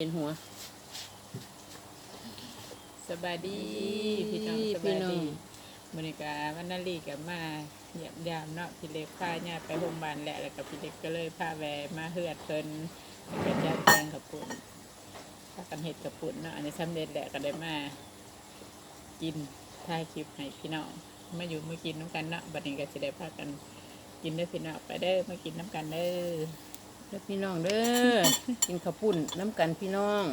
เป็นหัวสบายดีพี่น้องสพี่บายน้องดีบริการวันนาลีกับมาเยี่ยมยามเนาะพี่เล็กพาญาติไปโรงพยาบาลแหละแล้วกับพี่เล็กก็เลยพาแวะมาเฮือดเพิ่นแล้วก็จัดแจงกับปุ่นพากันเห็ดกับปุ่นเนาะอันนี้สำเร็จแหละก็ได้มากินถ่ายคลิปให้พี่น้องมาอยู่มากินน้ำกันเนาะบัดนี้ก็จะได้พากันกินเด้อพี่น้องไปเด้อมากินน้ำกันเด้อ แล้วพี่น้องเด้อ กินข้าวปุ้นน้ำกันพี่น้อง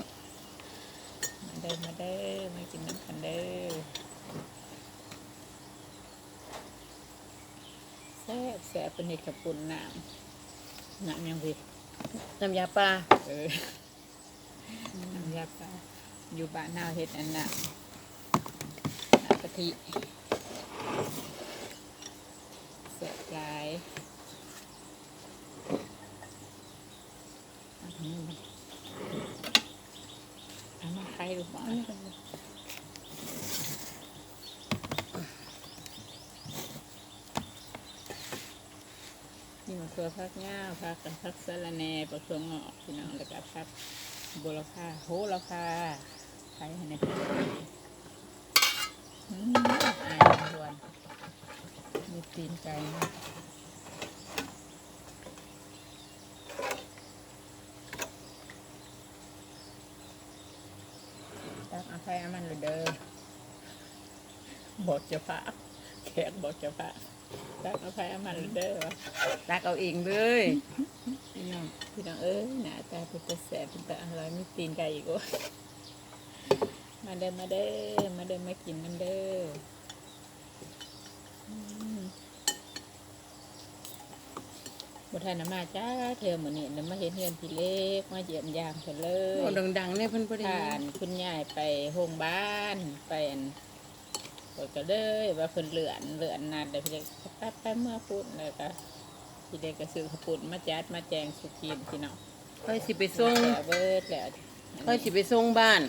มาเด้อมาเด้อมากินน้ำกันเด้อแซ่บแซ่บเป็นเห็ดกับปุ่นน้ำน้ำยังพี่น้ำยาปลาเออน้ำยาปลาอยู่บ้านนาวเห็ดอันน่ะน้ำกะทิแซ่บหลายอันนี้มันเอามาใครดูบ้าง นี่มะเขือพัก ง่าพักกันพักสะระแหน่ปลาเขืองอกพี่น้องแล้วก็พักบัวราคาโหราคาใครให้ในอืมอายด่วนมีตีนไก่นะตักเอาใครเอามันเลยเด้อบอกจะพาแขกบอกจะพา ตักเอาใครเอามันเลยเด้อวะตักเอาเองเลยพี่น้องพี่น้องเอ้ยหน้าตาเป็นตาแสบเป็นตาอร่อยมีตีนไก่อีกโอ้ยมาเด้อมาเด้อมาเด้อมากินน้ำเด้ออืมบทานน้ำมาจ้าเธอเหมือนนี่น้ำมาเห็นเฮือนพี่เล็กมาเยี่ยมยามเธอเลยโอ้ดังๆเนี่ยเพิ่นบ่ได้ผ่านคุณยายไปโรงพยาบาลไปอัน เปิดก็เลยว่าเพิ่นเลือนเลือนนัดเลยพี่เล็กแป๊บไปเมื่อพูดเลยก็พี่เล็กก็ซื้อขาวปุ่นมาจัดมาแจงสุกินพี่น้องค่อยสิไปส่งเบิดแล้วค่อยสิไปส่งบ้าน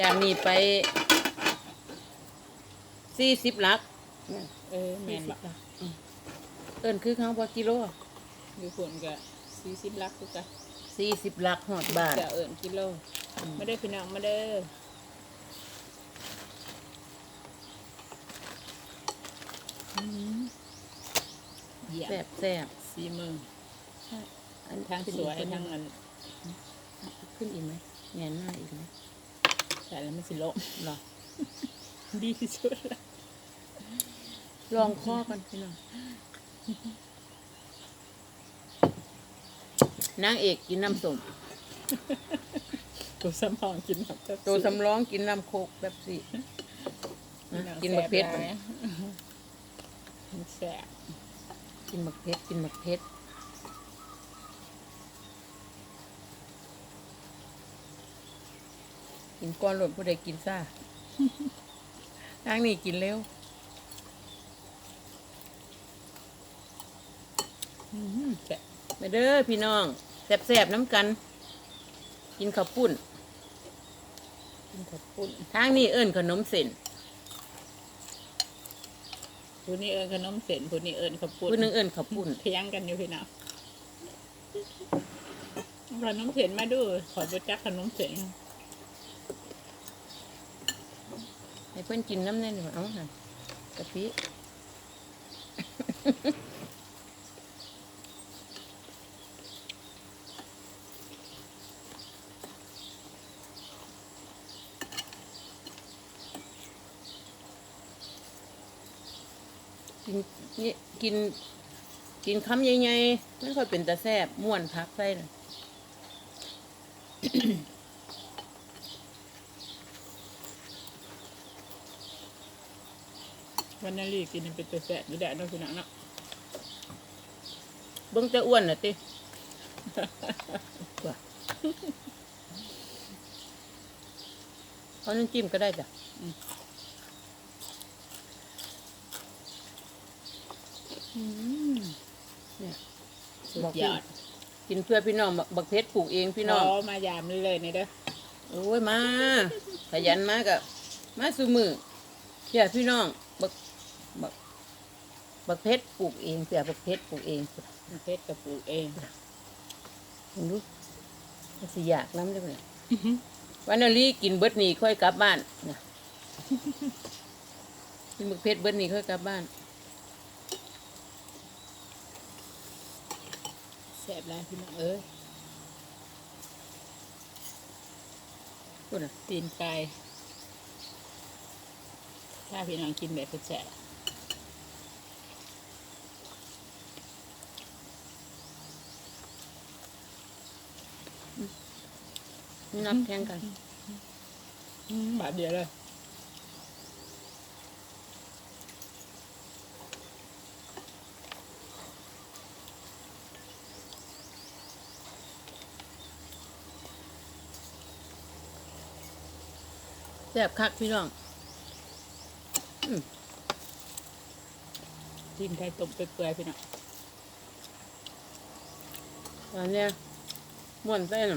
จากนี้ไปสี่สิบลัก เออแม่นบักเอิ้นคือเขาบ่กิโลอยู่ผลก็สี่สิบลักทุกกะสี่สิบลักหอดบาทจะเอิญกิโลมาเด้อพี่น้องมาเด้ออืม เยี่ยมแซ่บแซ่บสีมืออันทั้งสวยทั้งอันขึ้นอีกไหมแงนหน้าอีกไหมใส่แล้วมันสิโลหรอ ดีที่สุดละลองข้อกันพี่น้องนางเอกกินน้ำส้มตัวสมองกินแบบตัวสำรองกินน้ำโคกแบบสิกินบักเพชรมัน แสบกินบักเพชรกินบักเพชรกินก้อนหล่นผู้ใดกินซ่านางนี่กินเร็วอืมแสบมาเด้อพี่น้องแซ่บๆน้ำกัน กินข้าวปุ้น กินขับปุ้นทางนี้เอิ้นขนมเส้น ผู้นี้เอิญขนมเส้นผู้นี้เอิญขับปุ้นผู้หนึงเอิ้นข้าวปุ้นเพียงกันอยู่พี่น้องขนมเส้นมาดูขอรู้จักขนมเส้นให้เพื่อนกินน้ำแน่นเอาหั่นกะปิ กินนี่กิน กินคำใหญ่ๆไม่ค่อยเป็นตาแซ่บม่วนพักใส่น่ะวันนาลีกินเป็นตัวแสบอยู่แดดเนาะพี่น้องเนาะเบิ่งจะอ้วนน่ะติว่าเอาน้ำจิ้มก็ได้จ้ะ เนี่ยสุดบอกยพี่อดกินเพื่อพี่น้องบักบักเพชรปลูกเองพี่น้องขมายามเลยนี่เด้อโอ้ยมาขยันมากะมาสู่มือเพี่ยพี่น้องบักบักบักเพชรปลูกเองเสียบักเพชรปลูกเองเพชรกับปลูกเองเห็นดูสิอยากน้ำได้ไหมวันนาลีกินเบิดนี่ค่อยกลับบ้านนะกินหมึกเพชรเบิดนี่ค่อยกลับบ้าน แซ่บ แล้วพี่น้องเอ้ยพูดนะตีนไก่ถ้าพี่น้องกินแบบแซ่บนับแข่งกันๆอืมบาทเดียวเลย ซ่บคักพี่น้องตีนไทยต้มเปื่อยๆพี่น้องอันเนี้ยม่วนเส้น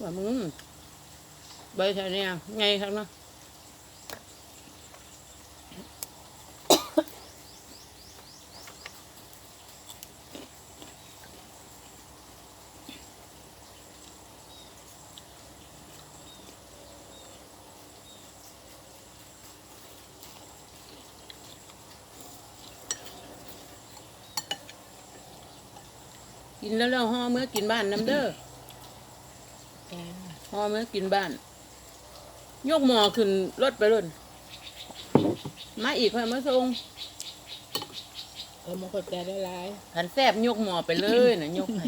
ว่ามึงใบแถวเนี้ยไงครับเนาะ กินแล้วแล้วห่อเมื่อกินบ้านน้ำเด้อจ้าห่อเมื่อกินบ้าน ยกหมอขึ้นรถไปรุ่นมาอีกค่อยมาส่งเออมันกดใจได้หลายขันแซบยกหมอไปเลยนะยกให้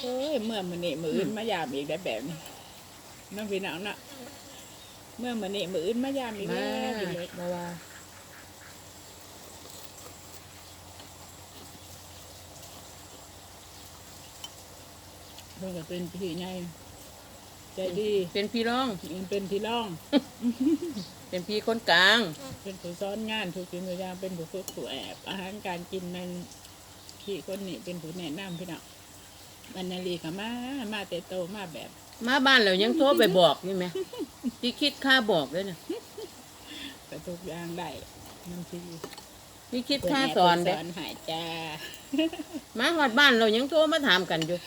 เอ้ยเมื่อมื้อนี้มื้ออื่นมายามอีกได้แบบนี้น้องพี่น้องน่ะ เมื่อมื้อนี้มื้ออื่นมายามอีกมาแล้วพี่เล็กมาว่า เพิ่นก็เป็นพี่ใหญ่ใจดีเป็นพี่ร้องยังเป็นพี่ร่อง เป็นพี่คนกลาง เป็นผู้ซ้อนงานทุกสิ่งทุกอย่างเป็นผู้ฝึกผู้แอบอาหารการกินมันพี่คนนี้เป็นผู้แนะนำพี่น้องมันนาลีกับมามาแต่โตมาแบบ มาบ้านแล้วยังโทรไปบอกนี่ไหมพี่คิดค่าบอกเลยนะแต่ทุกอย่างได้มันทีพี่คิดค่าสอนสเด้อนหายจ้ามาหอดบ้านเรายังโทรมาถามกันอยู่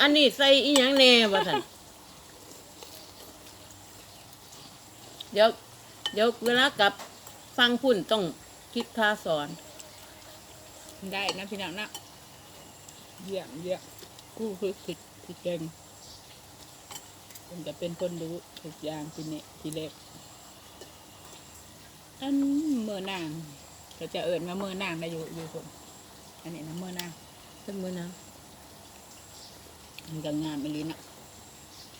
อันนี้ใส่อีหยังแน่วะสันเดี๋ยว เดี๋ยวเวลากลับฟังพุ่นต้องคิดค่าสอน ได้นะพี่น้องนะเยี่ยมเยี่ยมกู้คือผิดผิดเก่งมันจะเป็นคนรู้ทุกอย่างพี่เนพี่เล็กอันเมื่อนางเขาจะเอิญมาเมื่อนางได้อยู่อยู่คนอันนี้นะเมื่อนาง เป็นมือนะ มันก็งามไปลิ้นอะ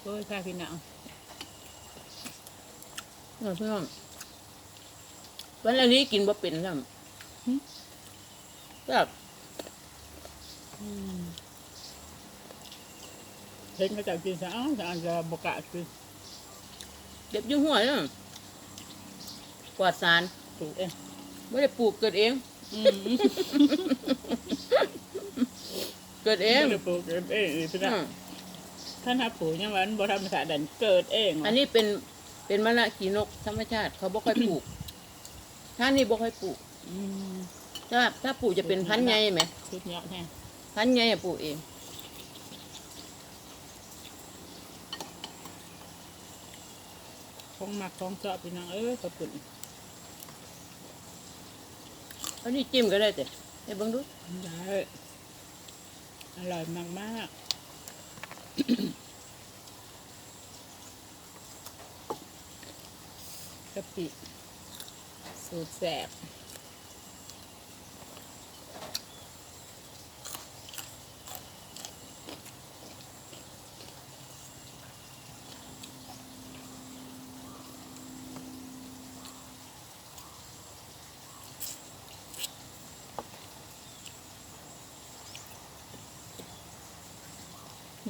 โอ้ยค่ะพี่น้องเอาเพื่อนวันอันนี้กินบ่เป็นแล้วแบบเห็นเขาจะกินซะอ้าวจะอันจะบกล้ากินเด็บอยุ่หัวเนาะกวาดสารถูกเองไม่ได้ปลูกเกิดเองอืม เกิดเองไม่ได้ปลูกเองเองพี่น้องอืมท่านทับผูยังวันบ่ธรรมศาสตร์ดันเกิดเองอันนี้เป็นเป็นมะละขีนกธรรมชาติ เขาบ่ค่อยปลูกถ้านี่บ่ค่อยปลูก อืมถ้าถ้าปลูกจะเป็นพันธุ์ใหญ่ไหมชุดเนาะแท้พันธุ์ใหญ่อะปลูกเอง ของหมักของเจาะพี่น้องเอ้ยขอบคุณอันนี้จิ้มก็ได้แต่ให้เบิ่งดูได้ อร่อยมากมากกะปิสูตรแสบ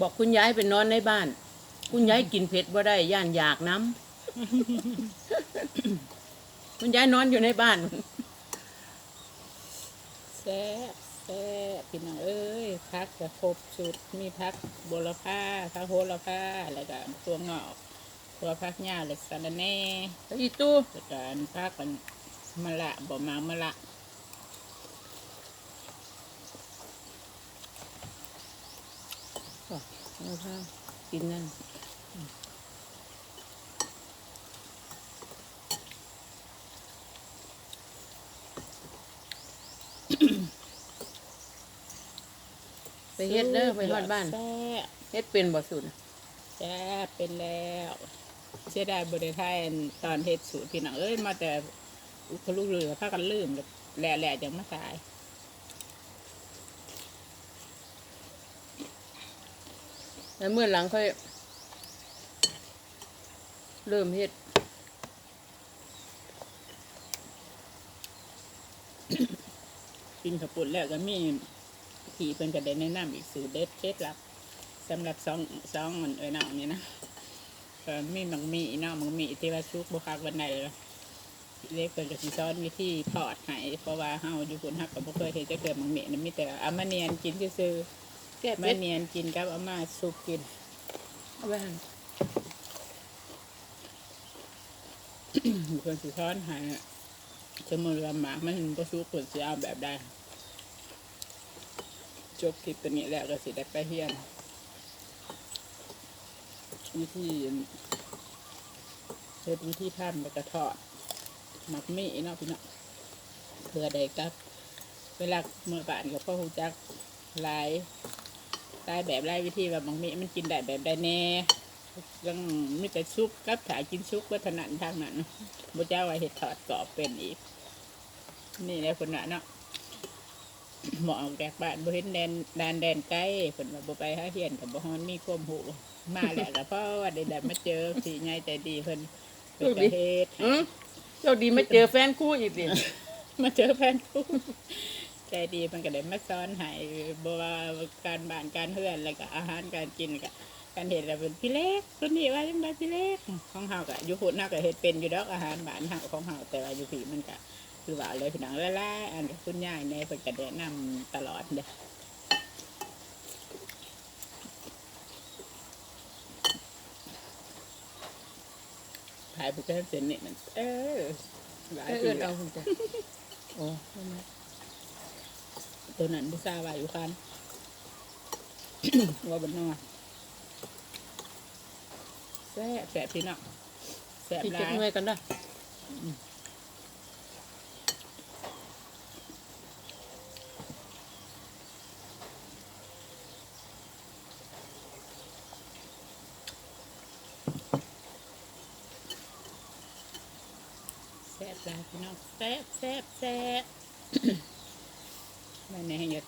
บอกคุณยายไปนอนในบ้าน คุณยายกินเผ็ดบ่ได้ย่านอยากน้ำ คุณยายนอนอยู่ในบ้าน แซ่บแซ่บพี่น้องเอ้ยพักจะครบสุดมีพักบัวละผ้าพักโหระผ้าแล้วก็ตัวงอกตัวพักหญ้าเหล็กสะระแหน่อีตู้แล้วก็พักกันมะละบ่มามะละ เอาข้าวกินนั่นไปเฮ็ดเด้อไปฮอดบ้าน แซ่บเฮ็ดเป็นบ่สุดแซ่บเป็นแล้ว เสียดายบริไทยตอนเฮ็ดสูตรพี่น้องเอ้ยมาแต่อุคลุกเรือพากันลืมแหล่แหล่ๆจังมาตาย แล้วเมื่อหลังค่อย เริ่มเฮ็ดกินขาปุ่นแล้วก็มีขี่เพิ่นก็ได้แนะนำอีกสูตรเด็ดเคล็ดลับสำหรับซองซองมันเอ้ยน้องนี่นะก็มีมังมีเนาะมังมีที่ว่าซุกบ่คักวันไหนเล็กเพิ่นก็สิสอนวิธีทอดให้เพราะว่าเฮาอยู่คนฮักก็บ่เคยเห็นจะเกิดมังมีนะมีแต่อามาเนียนกินซื่อ แก้ๆมาเผ็ดเนียนกินกับเอามาซุปกิน เอาไว้หั่นเพิ่นสิสอนให้สมมุติว่าหมากมันบ่สุกเพิ่นสิเอาแบบใดจบคลิปตัวนี้แล้วก็สิได้ไปเฮียนวิธีเฮ็ดวิธีทำแล้วก็ทอดหมักมีเนาะพี่เนาะเพื่อได้กับ เวลาเมื่อก่อนกับพ่อฮูจักหลาย หลายแบบหลายวิธีว่าหมักมีมันกินได้แบบใดแน่ยังมีแต่ซุปกับถ่ายกินซุปก็ถนัดทางนั้นบ่เจ้าว่าเฮ็ดทอดกรอบเป็นอีก นี่แหละคนน่ะเนาะหมอออกแดกบ้านบ่เห็นแดนแดนแดนไกลเพิ่นว่าบ่ไปหาเฮียนกับบ่ฮอนมีความหูมาแล้วก็เพราะว่าได้ได้มาเจอพี่ใหญ่ใจดีเพิ่นเพิ่นก็เฮ็ดอืมเจ้าดีมาเจอแฟนคู่อีกสิมาเจอแฟนคู่ ใจดีเพิ่นก็ได้มาสอนให้บ่ว่าการบ้านการเฮือนแล้วก็อาหารการกินแล้วก็การเฮ็ดแล้วเป็นพี่เล็กคนนี้ว่าจังไดพี่เล็กของเฮาก็อยู่พุ่นเฮาก็เฮ็ดเป็นอยู่ดอกอาหารบ้านเฮาของเฮาแต่ว่าอยู่พี่มันก็คือว่าเลยพี่น้องละลายอันคุณยายในเพิ่นก็แนะนำตลอดเด้อถ่ายไปแค่เซนนี่มันเออหลายเออปีเอิ้นแล้เอาวคุณจ้ะโอ้เอามา ตัวนั้นพิซซ่าว่าอยู่คันว่าบนนอกแซ่บแซ่บพี่น้องแซ่บพี่หเก็บลายหน่วยกันเด้อแซ่บหลายพี่น้องแซ่บแซ่บแซ่บ แม่เนี่